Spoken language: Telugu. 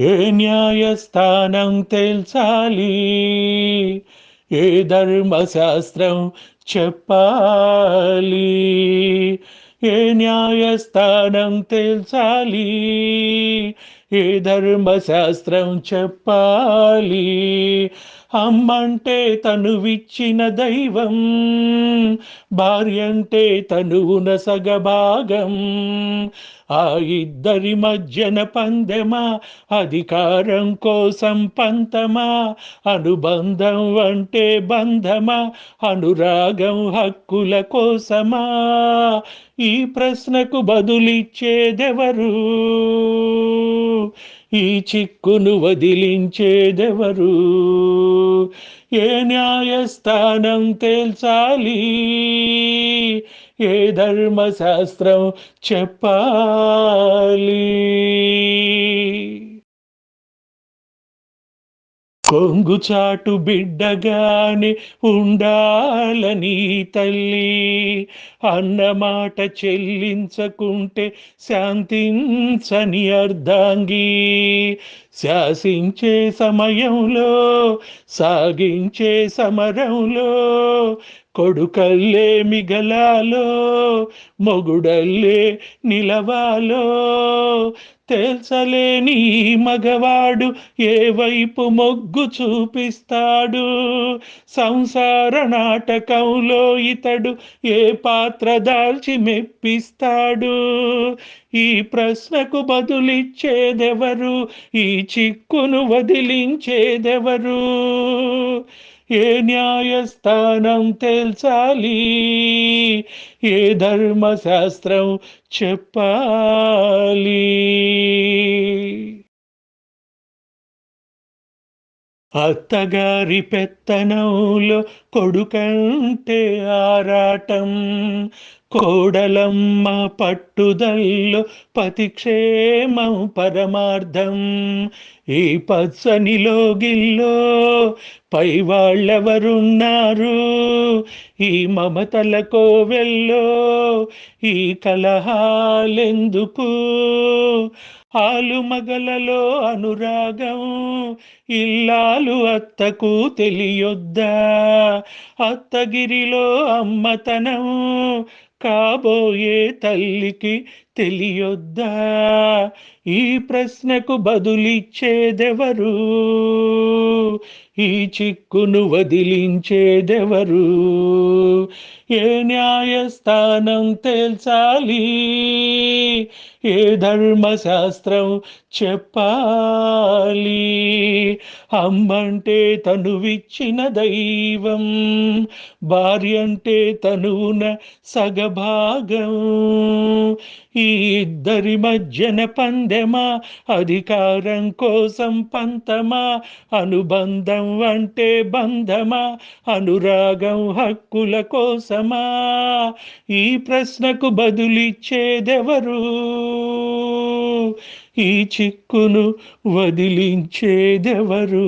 ఏ న్యాయస్థానం తేల్చాలి? ఏ ధర్మశాస్త్రం చెప్పాలి? ఏ న్యాయస్థానం తేల్చాలి? ఏ ధర్మశాస్త్రం చెప్పాలి. అమ్మంటే తనువిచ్చిన దైవం భార్య అంటే తనువున సగభాగం. ఆ ఇద్దరి మధ్యన పందెమా అధికారం కోసం పంతమా అనుబంధం అంటే బంధమా అనురాగం హక్కుల కోసమా? ఈ ప్రశ్నకు బదులిచ్చేదెవరు? ఈ చిక్కును వదిలించేదెవరు? ఏ న్యాయస్థానం తేల్చాలి? ఏ ధర్మశాస్త్రం చెప్పాలి? కొంగుచాటు బిడ్డగానే ఉండాలని తల్లి. అన్నమాట చెల్లించకుంటే శాంతించని అర్ధాంగి. శాసించే సమయంలో సాగించే సమరంలో కొడుకల్లే మిగలాలో మొగుడల్లే నిలవాలో. తేల్చలేని మగవాడు ఏ వైపు మొగ్గు చూపిస్తాడు? సంసార నాటకంలో ఇతడు ఏ పాత్ర దాల్చి మెప్పిస్తాడు? ఈ ప్రశ్నకు బదులిచ్చేదెవరు? ఈ చిక్కును వదిలించేదెవరు? ఏ న్యాయస్థానం తేల్చాలి? ఏ ధర్మశాస్త్రం చెప్పాలి? అత్తగారి పెత్తనంలో కొడుకంటే ఆరాటం కోడలమ్మ పట్టుదల్లో పతిక్షేమం పరమార్థం. ఈ పచ్చనిలో గిల్లో పై వాళ్ళెవరున్నారు ఈ మమతల కోవెల్లో ఈ కలహాలెందుకు? ఆలు మగలలో అనురాగం ఇల్లాలు అత్తకు తెలియొద్దా? అత్తగిరిలో అమ్మతనం కాబోయే తల్లికి తెలియొద్దా? ఈ ప్రశ్నకు బదులిచ్చేదెవరు? ఈ చిక్కును వదిలించేదెవరు? ఏ న్యాయస్థానం తేల్చాలి? ఏ ధర్మశాస్త్రం చెప్పాలి? అమ్మంటే తనువిచ్చిన దైవం భార్య అంటే తనువున సగభాగం. ఈ ఇద్దరి మధ్యన పందెమా అధికారం కోసం పంతమా అనుబంధం అంటే బంధమా అనురాగం హక్కుల కోసమా? ఈ ప్రశ్నకు బదులిచ్చేదెవరు? ఈ చిక్కును వదిలించేదెవరు?